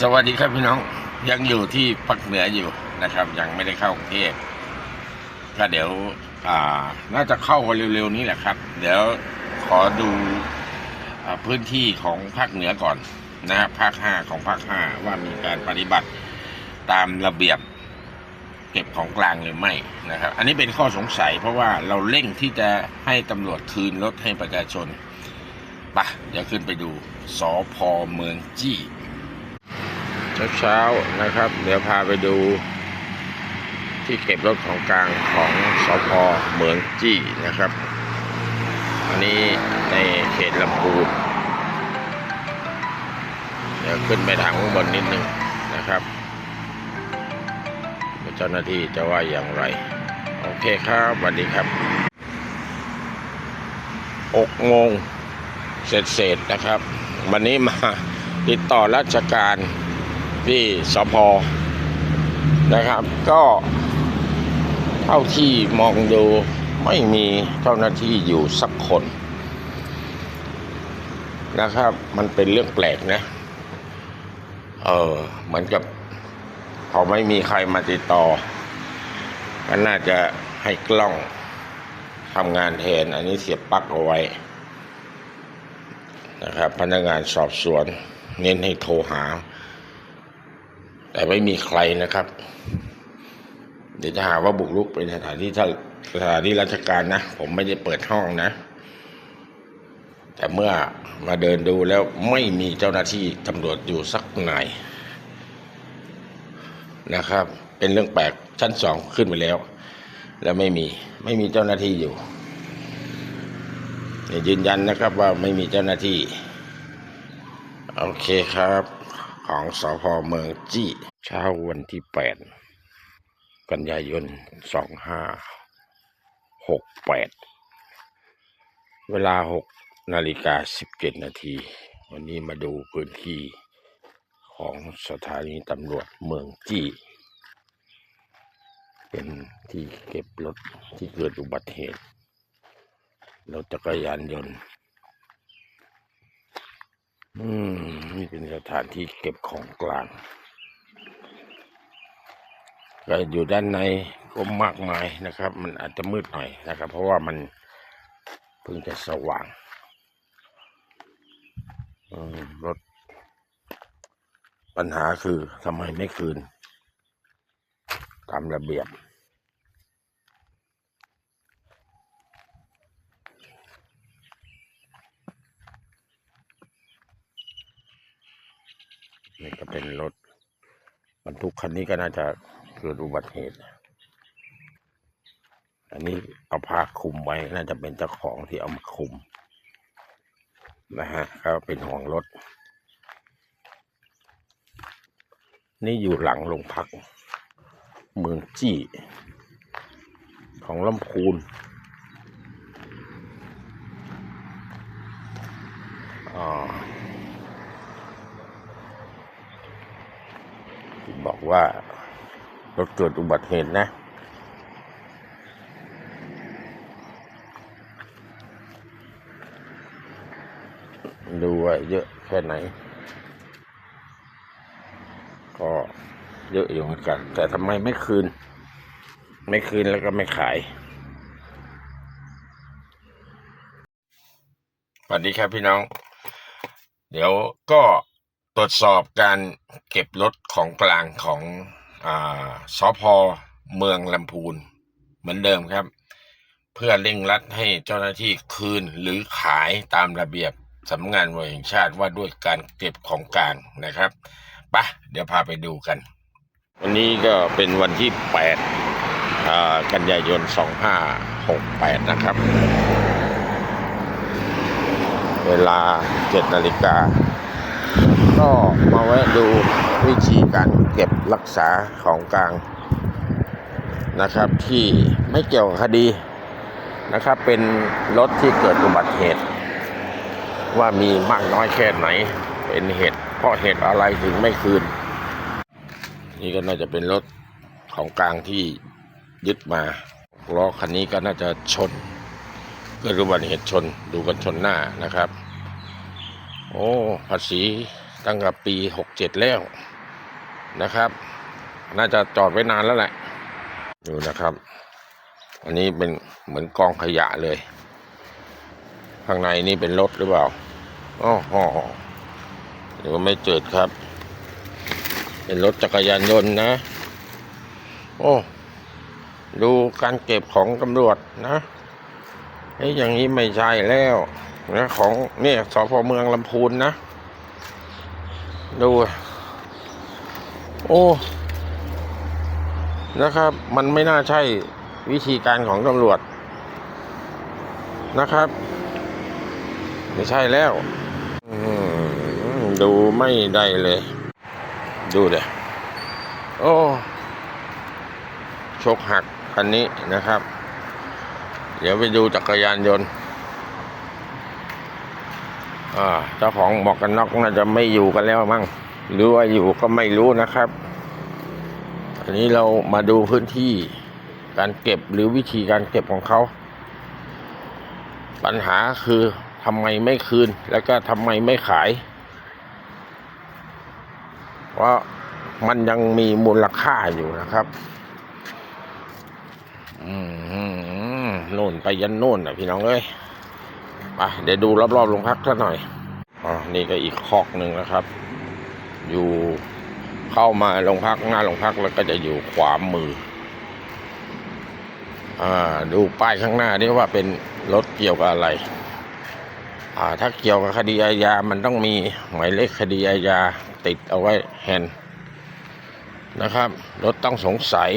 สวัสดีครับพี่น้องยังอยู่ที่ภาคเหนืออยู่นะครับ ยังไม่ได้เข้ากรุงเทพก็เดี๋ยวอ่าน่าจะเข้ากันเร็วๆนี้แหละครับ เดี๋ยวขอดูอพื้นที่ของภาคเหนือก่อนนะภาคห้าของภาคห้าว่ามีการปฏิบัติตามระเบียบเก็บของกลางหรือไม่นะครับ อันนี้เป็นข้อสงสัย เพราะว่าเราเร่งที่จะให้ตำรวจคืนรถให้ประชาชนปะเดี๋ยวขึ้นไปดูสอพอเมืองจี้ เช้าๆนะครับ เดี๋ยวพาไปดูที่เก็บรถของกลางของสพเหมืองจี้นะครับ อันนี้ในเขตลำพูนเดี๋ยวขึ้นไปทางข้างบนนิดนึงนะครับเจ้าหน้าที่จะว่าอย่างไร โอเคครับสวัสดีครับ6โมงเสร็จๆนะครับ วันนี้มาติดต่อราชการ ที่สพนะครับ ก็เท่าที่มองดูไม่มีเจ้าหน้าที่อยู่สักคนนะครับ มันเป็นเรื่องแปลกนะเออเหมือนกับพอไม่มีใครมาติดต่อก็น่าจะให้กล้องทำงานแทน อันนี้เสียบปลั๊กเอาไว้นะครับ พนักงานสอบสวน เน้นให้โทรหา แต่ไม่มีใครนะครับ เดี๋ยวจะหาว่าบุกรุกเป็นสถานที่ถ้าสถานที่ราชการนะ ผมไม่ได้เปิดห้องนะ แต่เมื่อมาเดินดูแล้วไม่มีเจ้าหน้าที่ตำรวจอยู่สักนายนะครับ เป็นเรื่องแปลกชั้นสองขึ้นไปแล้ว แล้วไม่มีไม่มีเจ้าหน้าที่อยู่ยืนยันนะครับว่าไม่มีเจ้าหน้าที่ โอเคครับ ของสพเมืองจี้เช้าวันที่ 8 กันยายน 2568 เวลา 6 นาฬิกา 17 นาที วันนี้มาดูพื้นที่ของสถานีตำรวจเมืองจี้ เป็นที่เก็บรถที่เกิดอุบัติเหตุรถจักรยานยนต์ อืมนี่เป็นสถานที่เก็บของกลางก็อยู่ด้านในก็มากมายนะครับ มันอาจจะมืดหน่อยนะครับ เพราะว่ามันเพิ่งจะสว่างรถปัญหาคือทำไมไม่คืน ตามระเบียบ นี่ก็เป็นรถบรรทุกคันนี้ก็น่าจะเกิดอุบัติเหตุ อันนี้เอาผ้าคลุมไว้น่าจะเป็นเจ้าของที่เอามาคลุม นะฮะก็เป็นห่วงรถ นี่อยู่หลังโรงพัก เมืองจี้ ของลำพูนอ่า บอก ว่ารถเกิดอุบัติเหตุนะดูว่าเยอะแค่ไหน ก็เยอะอยู่เหมือนกัน แต่ทำไมไม่คืน ไม่คืนแล้วก็ไม่ขายสวัสดีครับพี่น้อง เดี๋ยวก็ ตรวจสอบการเก็บรถของกลางของอาสพเมืองลำพูน เหมือนเดิมครับ เพื่อเร่งรัดให้เจ้าหน้าที่คืนหรือขายตามระเบียบสำนักงานตำรวจแห่งชาติว่าด้วยการเก็บของกลางนะครับไปะเดี๋ยวพาไปดูกัน วันนี้ก็เป็นวันที่ 8 กันยายน 2568 นะครับ เวลา7นาฬิกา ก็มาแวะดูวิธีการเก็บรักษาของกลางนะครับ ที่ไม่เกี่ยวกับคดีนะครับ เป็นรถที่เกิดอุบัติเหตุ ว่ามีมากน้อยแค่ไหน เป็นเหตุ เพราะเหตุอะไรถึงไม่คืน นี่ก็น่าจะเป็นรถของกลางที่ยึดมาล้อคันนี้ก็น่าจะชน เกิดอุบัติเหตุชนดูกันชนหน้านะครับ โอ้ภาษีตั้งแต่ปีหกเจ็ดแล้วนะครับ น่าจะจอดไว้นานแล้วแหละดูนะครับ อันนี้เป็นเหมือนกองขยะเลย ข้างในนี่เป็นรถหรือเปล่าอ๋อหรือว่าไม่เจิดครับ เป็นรถจักรยานยนต์นะ โอ้ดูการเก็บของตำรวจนะเฮ้ยอย่างนี้ไม่ใช่แล้ว นะของเนี่ยสพเมืองลำพูนนะ ดู โอ้ นะครับ มันไม่น่าใช่วิธีการของตำรวจนะครับ ไม่ใช่แล้วดูไม่ได้เลย ดูเดี๋ยโอ้ชกหักคันนี้นะครับ เดี๋ยวไปดูจักรยานยนต์ เจ้าของหมวกกันน็อกน่าจะไม่อยู่กันแล้วมั้งหรือว่าอยู่ก็ไม่รู้นะครับอันนี้เรามาดูพื้นที่การเก็บหรือวิธีการเก็บของเขา ปัญหาคือทำไมไม่คืน แล้วก็ทำไมไม่ขาย เพราะมันยังมีมูลค่าอยู่นะครับอืมโน่นไปยันโน่นนะพี่น้องเอ้ย ไปเดี๋ยวดูรอบๆโรงพักสักหน่อยอ๋อนี่ก็อีกคอกหนึ่งนะครับ อยู่เข้ามาโรงพักหน้าโรงพักแล้วก็จะอยู่ขวามือ อ่า ดูป้ายข้างหน้านี่ว่าเป็นรถเกี่ยวกับอะไร อ่า ถ้าเกี่ยวกับคดีอาญา มันต้องมีหมายเลขคดีอาญาติดเอาไว้แฮนด์นะครับรถต้องสงสัย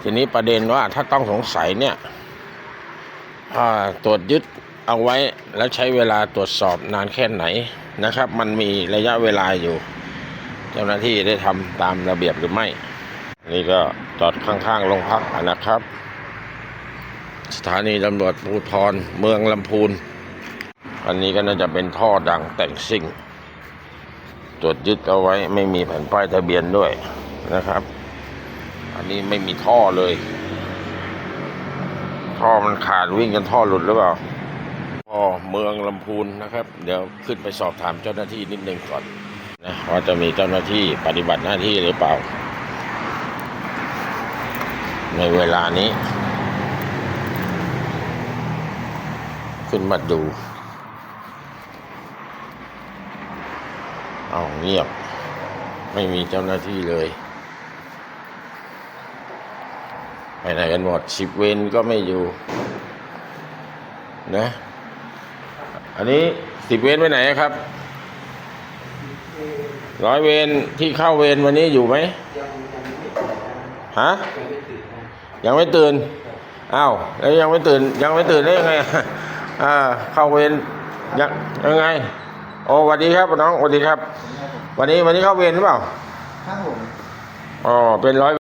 ทีนี้ประเด็นว่าถ้าต้องสงสัยเนี่ย ตรวจยึดเอาไว้แล้วใช้เวลาตรวจสอบนานแค่ไหนนะครับ มันมีระยะเวลาอยู่ เจ้าหน้าที่ได้ทำตามระเบียบหรือไม่ นี่ก็จอดข้างๆโรงพักนะครับ สถานีตำรวจภูธรเมืองลำพูน อันนี้ก็น่าจะเป็นท่อดังแต่งซิ่ง ตรวจยึดเอาไว้ไม่มีแผ่นป้ายทะเบียนด้วยนะครับ อันนี้ไม่มีท่อเลย ท่อมันขาดวิ่งกันท่อหลุดหรือเปล่าท่อเมืองลำพูนนะครับ เดี๋ยวขึ้นไปสอบถามเจ้าหน้าที่นิดนึงก่อนนะว่าจะมีเจ้าหน้าที่ปฏิบัติหน้าที่หรือเปล่า ในเวลานี้ ขึ้นมาดูเอาเงียบ ไม่มีเจ้าหน้าที่เลย ไปไหนกันหมดสิบเวนก็ไม่อยู่ นะ อันนี้สิบเวนไปไหนครับร้อยเวนที่เข้าเวนวันนี้อยู่ไหมฮะยังไม่ตื่นอ้าวแล้วยังไม่ตื่น ยังไม่ตื่นได้ยังไงอ่าเข้าเวรยังยังไงโอ้สวัสดีครับน้องสวัสดีครับ วันนี้วันนี้เข้าเวรหรือเปล่าครับผมอ๋อเป็นร้อย